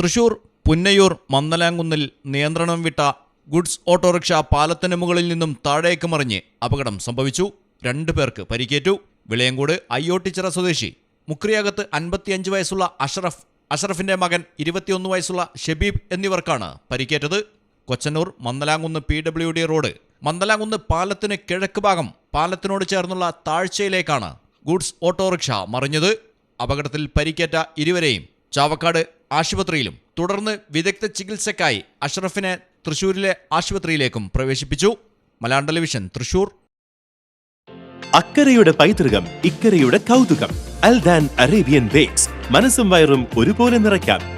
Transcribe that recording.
തൃശൂർ പുന്നയൂർ മന്നലാങ്കുന്നിൽ നിയന്ത്രണം വിട്ട goods autorickshaw പാലത്തിന് മുകളിൽ നിന്നും താഴേക്ക് മറിഞ്ഞ് അപകടം സംഭവിച്ചു. രണ്ടു പേർക്ക് പരിക്കേറ്റു. വിളയങ്കോട് അയ്യോട്ടിച്ചിറ സ്വദേശി. മുക്രിയകത്ത് അൻപത്തിയഞ്ച് വയസ്സുള്ള അഷറഫ് അഷറഫിന്റെ മകൻ ഇരുപത്തിയൊന്ന് വയസ്സുള്ള ഷബീബ് എന്നിവർക്കാണ് പരിക്കേറ്റത്. Kochannur Mandalamkunnu P W D road. Mandalamkunnu പാലത്തിന് കിഴക്ക് ഭാഗം പാലത്തിനോട് ചേർന്നുള്ള താഴ്ചയിലേക്കാണ് ഗുഡ്സ് ഓട്ടോറിക്ഷ മറിഞ്ഞത്. അപകടത്തിൽ പരിക്കേറ്റ ഇരുവരെയും ചാവക്കാട് ആശുപത്രിയിലും തുടർന്ന് വിദഗ്ധ ചികിത്സയ്ക്കായി അഷ്റഫിനെ തൃശൂരിലെ ആശുപത്രിയിലേക്കും പ്രവേശിപ്പിച്ചു. മലയാളം ടെലിവിഷൻ തൃശൂർ. അക്കരയുടെ പൈതൃകം ഇക്കരയുടെ കൗതുകം. Aldan Arabian bakes. മനസ്സും വയറും ഒരുപോലെ നിറയ്ക്കാം.